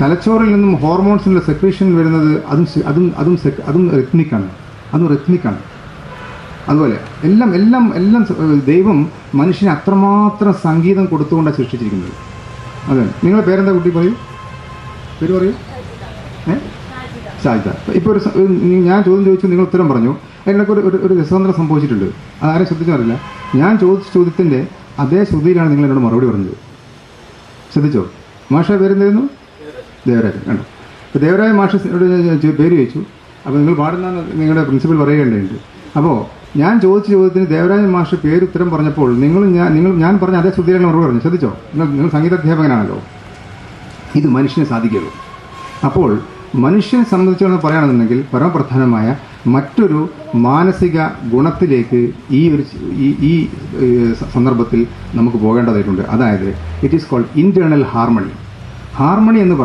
തലച്ചോറിൽ നിന്നും ഹോർമോൺസിന്റെ സെക്രീഷൻ വരുന്നത് അതും അതും അതും അതും റിത്മിക്കാണ് അതും റിത്മിക്കാണ് അതുപോലെ എല്ലാം എല്ലാം എല്ലാം ദൈവം മനുഷ്യന് അത്രമാത്രം സംഗീതം കൊടുത്തുകൊണ്ടാണ് സൃഷ്ടിച്ചിരിക്കുന്നത്. അതെ. നിങ്ങളുടെ പേരെന്താ കുട്ടി പറയൂ? പേര് പറയൂ. ഏ? സാധ്യത ഇപ്പോൾ ഒരു ഞാൻ ചോദ്യം ചോദിച്ചു നിങ്ങൾ ഉത്തരം പറഞ്ഞു. അതിനൊക്കെ ഒരു ഒരു- ഒരു രസതന്ത്രം സംഭവിച്ചിട്ടുണ്ട്. അതാരും ശ്രദ്ധിച്ചറിയില്ല ഞാൻ ചോദിച്ച ചോദ്യത്തിന്റെ അതേ ശ്രുതിയിലാണ് നിങ്ങൾ എന്നോട് മറുപടി പറഞ്ഞത്. ശ്രദ്ധിച്ചോ? മാഷ പേരെന്തായിരുന്നു? ദേവരാജൻ കണ്ടോ? അപ്പോൾ ദേവരാജ മാഷോട് പേര് ചോദിച്ചു. അപ്പോൾ നിങ്ങൾ പാടുന്ന നിങ്ങളുടെ പ്രിൻസിപ്പൽ പറയേണ്ടതുണ്ട് അപ്പോൾ ഞാൻ ചോദിച്ച ചോദ്യത്തിന് ദേവരാജൻ മാഷ് പേര് ഉത്തരം പറഞ്ഞപ്പോൾ നിങ്ങൾ ഞാൻ നിങ്ങൾ ഞാൻ പറഞ്ഞ അതേ ശ്രുതിയിലാണ് മറുപടി പറഞ്ഞു. ശ്രദ്ധിച്ചോ? നിങ്ങൾ നിങ്ങൾ സംഗീതാധ്യാപകനാണല്ലോ ഇത് മനുഷ്യന് സാധിക്കുള്ളൂ അപ്പോൾ മനുഷ്യനെ സംബന്ധിച്ചോളം പറയുകയാണെന്നുണ്ടെങ്കിൽ പരമപ്രധാനമായ മറ്റൊരു മാനസിക ഗുണത്തിലേക്ക് ഈ ഒരു ഈ ഈ സന്ദർഭത്തിൽ നമുക്ക് പോകേണ്ടതായിട്ടുണ്ട്. അതായത് it is called internal harmony harmony എന്ന്